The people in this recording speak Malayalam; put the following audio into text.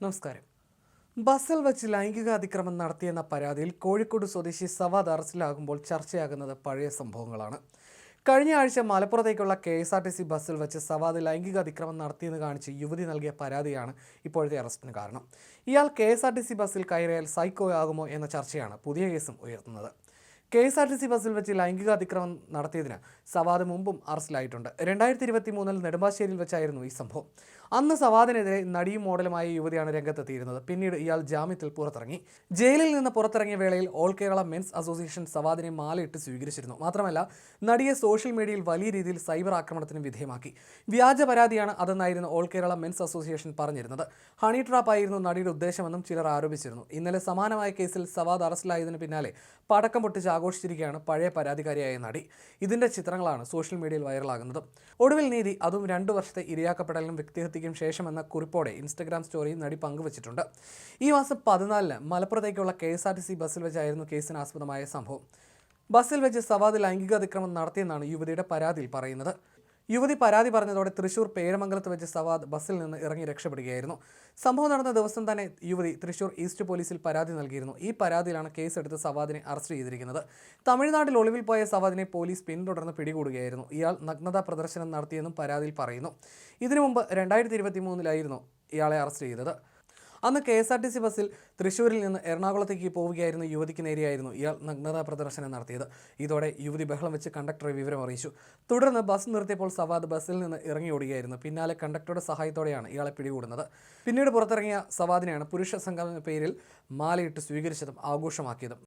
നമസ്കാരം. ബസ്സിൽ വച്ച് ലൈംഗിക അതിക്രമം നടത്തിയെന്ന പരാതിയിൽ കോഴിക്കോട് സ്വദേശി സവാദ് അറസ്റ്റിലാകുമ്പോൾ ചർച്ചയാകുന്നത് പഴയ സംഭവങ്ങളാണ്. കഴിഞ്ഞ ആഴ്ച മലപ്പുറത്തേക്കുള്ള K S R T C ബസ്സിൽ വെച്ച് സവാദ് ലൈംഗിക അതിക്രമം നടത്തിയെന്ന് കാണിച്ച് യുവതി നൽകിയ പരാതിയാണ് ഇപ്പോഴത്തെ അറസ്റ്റിന് കാരണം. ഇയാൾ K S R T C ബസ്സിൽ കയറിയാൽ സൈക്കോ ആകുമോ എന്ന ചർച്ചയാണ് പുതിയ കേസും ഉയർത്തുന്നത്. K S R T C ബസ്സിൽ വെച്ച് ലൈംഗിക അതിക്രമം നടത്തിയതിന് സവാദ് മുമ്പും അറസ്റ്റിലായിട്ടുണ്ട്. രണ്ടായിരത്തി ഇരുപത്തി മൂന്നിൽ നെടുമ്പാശ്ശേരിയിൽ വെച്ചായിരുന്നു ഈ സംഭവം. അന്ന് സവാദിനെതിരെ നടിയും മോഡലുമായ യുവതിയാണ് രംഗത്തെത്തിയിരുന്നത്. പിന്നീട് ഇയാൾ ജാമ്യത്തിൽ പുറത്തിറങ്ങി. ജയിലിൽ നിന്ന് പുറത്തിറങ്ങിയ വേളയിൽ ഓൾ കേരള മെൻസ് അസോസിയേഷൻ സവാദിനെ മാലയിട്ട് സ്വീകരിച്ചിരുന്നു. മാത്രമല്ല നടിയെ സോഷ്യൽ മീഡിയയിൽ വലിയ രീതിയിൽ സൈബർ ആക്രമണത്തിന് വിധേയമാക്കി. വ്യാജ പരാതിയാണ് അതെന്നായിരുന്നു ഓൾ കേരള മെൻസ് അസോസിയേഷൻ പറഞ്ഞിരുന്നത്. ഹണി ട്രാപ്പ് ആയിരുന്നു നടിയുടെ ഉദ്ദേശമെന്നും ചിലർ ആരോപിച്ചിരുന്നു. ഇന്നലെ സമാനമായ കേസിൽ സവാദ് അറസ്റ്റിലായതിനു പിന്നാലെ പടക്കം പൊട്ടിച്ച് ആഘോഷിച്ചിരിക്കുകയാണ് പഴയ പരാതിക്കാരിയായ നടി. ഇതിന്റെ ചിത്രങ്ങളാണ് സോഷ്യൽ മീഡിയയിൽ വൈറലാകുന്നത്. ഒടുവിൽ നീതി അതും രണ്ടു വർഷത്തെ ഇരയാക്കപ്പെടലിനും വ്യക്തിഹത്യയ്ക്കും ശേഷം എന്ന കുറിപ്പോടെ ഇൻസ്റ്റഗ്രാം സ്റ്റോറിയും നടി പങ്കുവച്ചിട്ടുണ്ട്. ഈ മാസം പതിനാലിന് മലപ്പുറത്തേക്കുള്ള K S R T C ബസ്സിൽ വെച്ചായിരുന്നു കേസിന് ആസ്പദമായ സംഭവം. ബസ്സിൽ വെച്ച് സവാദ് ലൈംഗിക അതിക്രമം നടത്തിയെന്നാണ് യുവതിയുടെ പരാതിയിൽ പറയുന്നത്. യുവതി പരാതി പറഞ്ഞതോടെ തൃശൂർ പേരമംഗലത്ത് വെച്ച് സവാദ് ബസ്സിൽ നിന്ന് ഇറങ്ങി രക്ഷപ്പെടുകയായിരുന്നു. സംഭവം നടന്ന ദിവസം തന്നെ യുവതി തൃശൂർ ഈസ്റ്റ് പോലീസിൽ പരാതി നൽകിയിരുന്നു. ഈ പരാതിയിലാണ് കേസെടുത്ത് സവാദിനെ അറസ്റ്റ് ചെയ്തിരിക്കുന്നത്. തമിഴ്നാട്ടിൽ ഒളിവിൽ പോയ സവാദിനെ പോലീസ് പിന്തുടർന്ന് പിടികൂടുകയായിരുന്നു. ഇയാൾ നഗ്നതാ പ്രദർശനം നടത്തിയെന്നും പരാതിയിൽ പറയുന്നു. ഇതിനു മുമ്പ് രണ്ടായിരത്തി ഇരുപത്തി മൂന്നിലായിരുന്നു ഇയാളെ അറസ്റ്റ് ചെയ്തത്. അന്ന് K S R T C ബസ്സിൽ തൃശ്ശൂരിൽ നിന്ന് എറണാകുളത്തേക്ക് പോവുകയായിരുന്ന യുവതിക്ക് നേരെയായിരുന്നു ഇയാൾ നഗ്നതാ പ്രദർശനം നടത്തിയത്. ഇതോടെ യുവതി ബഹളം വെച്ച് കണ്ടക്ടറെ വിവരം അറിയിച്ചു. തുടർന്ന് ബസ് നിർത്തിയപ്പോൾ സവാദ് ബസ്സിൽ നിന്ന് ഇറങ്ങി ഓടുകയായിരുന്നു. പിന്നാലെ കണ്ടക്ടറുടെ സഹായത്തോടെയാണ് ഇയാളെ പിടികൂടുന്നത്. പിന്നീട് പുറത്തിറങ്ങിയ സവാദിനെയാണ് പുരുഷ സംഘം എന്ന പേരിൽ മാലയിട്ട് സ്വീകരിച്ചതും ആഘോഷമാക്കിയതും.